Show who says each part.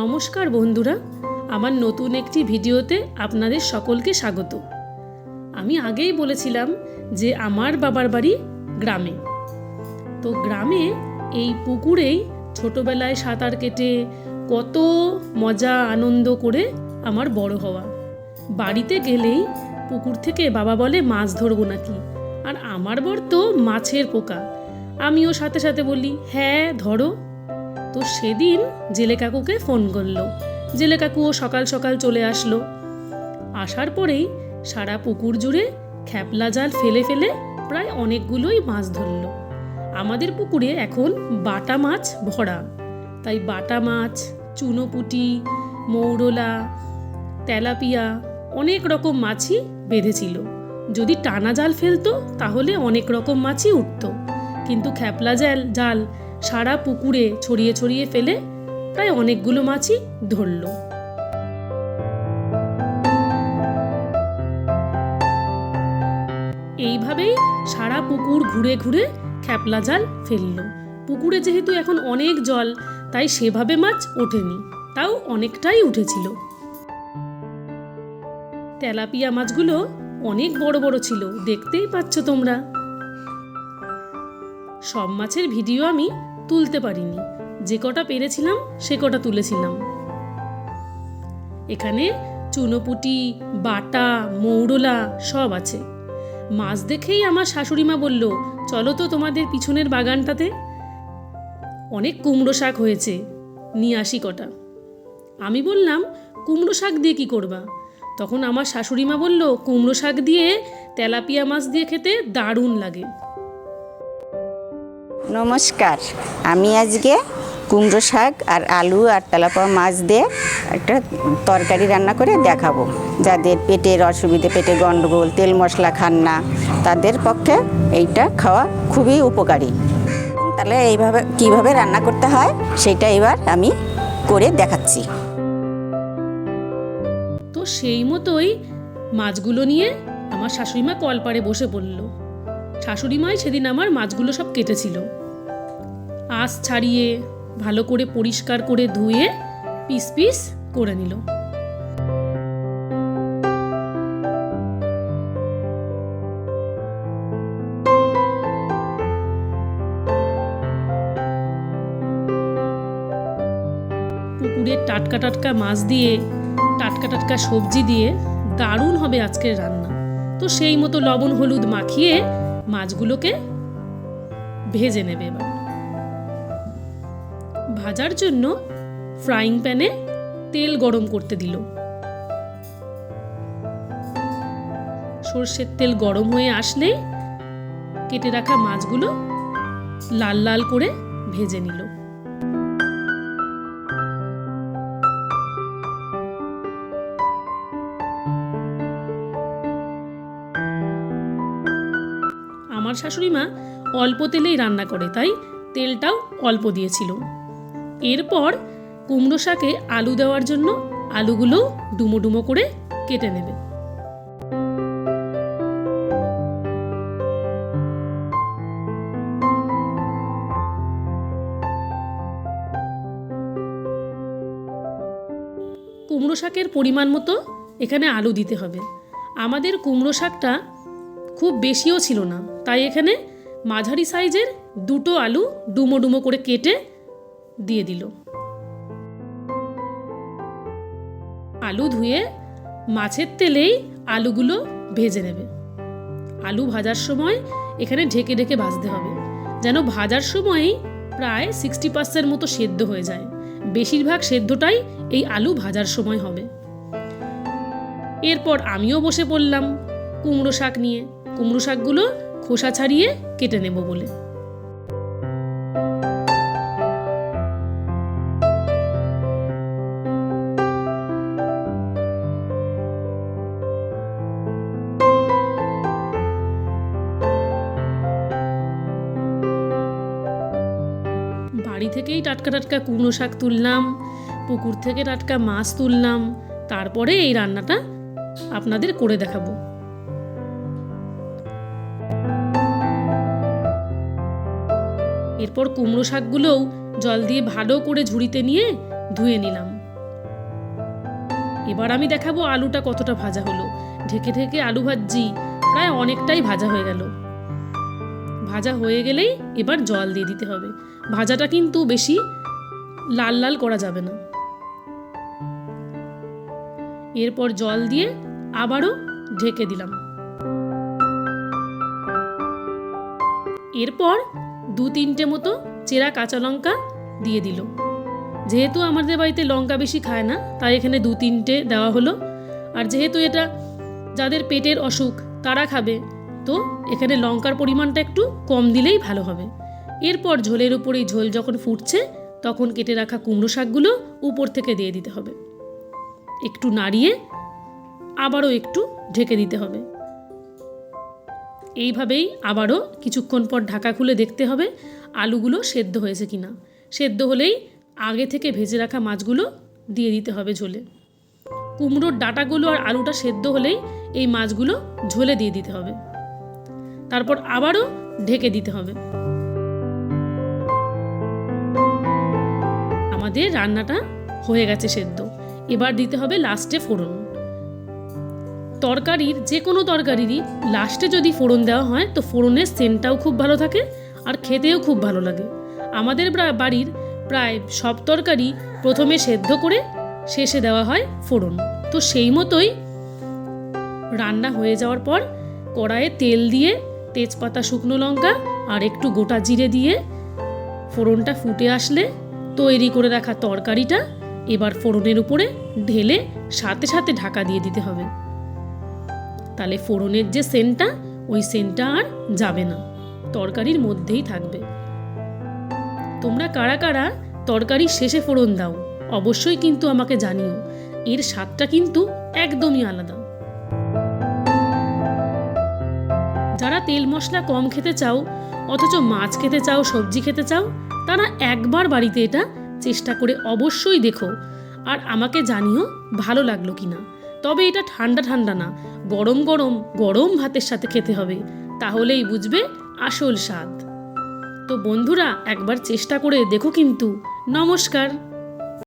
Speaker 1: নমস্কার বন্ধুরা, আমার নতুন একটি ভিডিওতে আপনাদের সকলকে স্বাগত। আমি আগেই বলেছিলাম যে আমার বাবার বাড়ি গ্রামে। তো গ্রামে এই পুকুরেই ছোটবেলায় সাঁতার কেটে কত মজা, আনন্দ করে আমার বড় হওয়া। বাড়িতে গেলেই পুকুর থেকে বাবা বলে মাছ ধরবো নাকি? আর আমার বর তো মাছের পোকা। আমিও সাথে সাথে বলি হ্যাঁ ধরো। তো সেদিন জেলে কাকুকে ফোন করল। জেলে কাকুও সকাল সকাল চলে আসলো। আসার পরেই সারা পুকুর জুড়ে খ্যাপলা জাল ফেলে ফেলে প্রায় অনেকগুলোই মাছ ধরলো। আমাদের পুকুরে এখন বাটা মাছ ভরা। তাই বাটা মাছ, চুনোপুটি, মৌরলা, তেলাপিয়া অনেক রকম মাছই বেঁধেছিল। যদি টানা জাল ফেলতো তাহলে অনেক রকম মাছই উঠতো। কিন্তু খ্যাপলা জাল জাল সারা পুকুরে ছড়িয়ে ছড়িয়ে ফেলে প্রায় অনেকগুলো মাছই ধরলো। এইভাবেই সারা পুকুর ঘুরে ঘুরে খ্যাপলা জাল ফেলল। পুকুরে যেহেতু এখন অনেক জল, তাই সেভাবে মাছ ওঠেনি, তাও অনেকটাই উঠেছিল। তেলাপিয়া মাছগুলো অনেক বড় বড় ছিল, দেখতেই পাচ্ছ তোমরা। সব মাছের ভিডিও আমি তুলতে পারিনি। যে কটা পেরেছিলাম, সে কটা তুলেছিলাম। এখানে চুনোপুটি, বাটা, মৌরলা সব আছে। মাছ দেখেই আমার শাশুড়ি মা বলল, চলো তো তোমাদের পিছনের বাগানটাতে। অনেক কুমড়ো শাক হয়েছে, নিয়ে আসি কটা। আমি বললাম, কুমড়ো শাক দিয়ে কি করবা? তখন আমার শাশুড়ি মা বলল, কুমড়ো শাক দিয়ে তেলাপিয়া মাছ দিয়ে খেতে দারুণ লাগে।
Speaker 2: নমস্কার। আমি আজকে কুমড়ো শাক আর আলু আর তেলাপা মাছ দিয়ে একটা তরকারি রান্না করে দেখাবো। যাদের পেটের অসুবিধে পেটে গন্ডগোল, তেল মশলা খান না, তাদের পক্ষে এইটা খাওয়া খুবই উপকারী। তাহলে এইভাবে কীভাবে রান্না করতে হয় সেটা এবার আমি করে দেখাচ্ছি।
Speaker 1: তো সেই মতোই মাছগুলো নিয়ে আমার শাশুড়িমা কলপাড়ে বসে পড়ল। শাশুড়িমাই সেদিন আমার মাছগুলো সব কেটেছিল। আঁশ ছাড়িয়ে ভালো করে পরিষ্কার করে ধুয়ে পিস পিস করে নিল। পুকুরের টাটকা টাটকা মাছ দিয়ে, টাটকা টাটকা সবজি দিয়ে দারুণ হবে আজকের রান্না। তো সেই মতো লবণ হলুদ মাখিয়ে মাছগুলোকে ভেজে নেবে এবার। ভাজার জন্য ফ্রাইং প্যানে তেল গরম করতে দিল। সর্ষের তেল গরম হয়ে আসলেই কেটে রাখা মাছগুলো লাল লাল করে ভেজে নিল। আমার শাশুড়ি মা অল্প তেলেই রান্না করে, তাই তেলটাও অল্প দিয়েছিল। এরপর কুমড়ো শাকে আলু দেওয়ার জন্য আলুগুলো ডুমো ডুমো করে কেটে নেবে। কুমড়ো শাকের পরিমাণ মতো এখানে আলু দিতে হবে। আমাদের কুমড়ো শাকটা খুব বেশিও ছিল না, তাই এখানে মাঝারি সাইজের দুটো আলু ডুমো ডুমো করে কেটে দিয়ে দিল। আলু ধুয়ে মাছের তেলেই আলুগুলো ভেজে নেবে। আলু ভাজার সময় এখানে ঢেকে ঢেকে ভাজতে হবে, যেন ভাজার সময়ই প্রায় সিক্সটি পার্সেন্ট মতো সেদ্ধ হয়ে যায়। বেশিরভাগ সেদ্ধটাই এই আলু ভাজার সময় হবে। এরপর আমিও বসে পড়লাম কুমড়ো শাক নিয়ে। কুমড়ো শাকগুলো খোসা ছাড়িয়ে কেটে নেব বলে। বাড়ি থেকেই টাটকা টাটকা কুমড়ো শাক তুললাম, পুকুর থেকে টাটকা মাছ তুললাম, তারপরে এই রান্নাটা আপনাদের করে দেখাবো। এরপর কুমড়ো শাকগুলোও জল দিয়ে ভালো করে ঝুড়িতে নিয়ে ধুয়ে নিলাম। এবার আমি দেখাবো আলুটা কতটা ভাজা হলো। ঢেকে ঢেকে আলু ভাজি প্রায় অনেকটাই ভাজা হয়ে গেল। ভাজা হয়ে গেলেই এবার জল দিয়ে দিতে হবে। ভাজাটা কিন্তু বেশি লাল লাল করা যাবে না। এরপর জল দিয়ে আবারও ঢেকে দিলাম। এরপর দু তিনটে মতো চেরা কাঁচা লঙ্কা দিয়ে দিল। যেহেতু আমাদের বাড়িতে লঙ্কা বেশি খায় না, তাই এখানে দু তিনটে দেওয়া হলো। আর যেহেতু এটা যাদের পেটের অসুখ, তারা খাবে। তো এখানে লঙ্কার পরিমাণটা একটু কম দিলেই ভালো হবে। এরপর ঝোলের উপরেই ঝোল যখন ফুটছে, তখন কেটে রাখা কুমড়ো শাকগুলো উপর থেকে দিয়ে দিতে হবে। একটু নাড়িয়ে আবারও একটু ঢেকে দিতে হবে। এইভাবেই আবারও কিছুক্ষণ পর ঢাকা খুলে দেখতে হবে আলুগুলো সেদ্ধ হয়েছে কিনা। সেদ্ধ হলেই আগে থেকে ভেজে রাখা মাছগুলো দিয়ে দিতে হবে ঝোলে। কুমড়োর ডাটাগুলো আর আলুটা সেদ্ধ হলেই এই মাছগুলো ঝোলে দিয়ে দিতে হবে। তারপর আবারও ঢেকে দিতে হবে। আমাদের রান্নাটা হয়ে গেছে সেদ্ধ। এবার দিতে হবে লাস্টে ফোড়ন। তরকারির যে কোনো তরকারিরই লাস্টে যদি ফোড়ন দেওয়া হয়, তো ফোড়নের সেন্টটাও খুব ভালো থাকে আর খেতেও খুব ভালো লাগে। আমাদের বাড়ির প্রায় সব তরকারি প্রথমে সেদ্ধ করে শেষে দেওয়া হয় ফোড়ন। তো সেই মতোই রান্না হয়ে যাওয়ার পর কড়াইয়ে তেল দিয়ে তেজপাতা শুকনো লঙ্কা আর একটু গোটা জিরে দিয়ে ফোড়নটা ফুটে আসলে তৈরি করে রাখা তরকারিটা এবার ফোড়নের উপরে ঢেলে সাথে সাথে ঢাকা দিয়ে দিতে হবে। তাহলে ফোড়নের যে সেন্টটা, ওই সেন্টটা আর যাবে না। তরকারির মধ্যেই থাকবে। তোমরা কারা কারা তরকারির শেষে ফোড়ন দাও, অবশ্যই কিন্তু আমাকে জানিও। এর স্বাদটা কিন্তু একদমই আলাদা। যারা তেল মশলা কম খেতে চাও, অথচ মাছ খেতে চাও, সবজি খেতে চাও, তারা একবার বাড়িতে এটা চেষ্টা করে অবশ্যই দেখো। আর আমাকে জানিও ভালো লাগল কি না তবে এটা ঠান্ডা ঠান্ডা না, গরম গরম গরম ভাতের সাথে খেতে হবে। তাহলেই বুঝবে আসল স্বাদ। তো বন্ধুরা, একবার চেষ্টা করে দেখো কিন্তু। নমস্কার।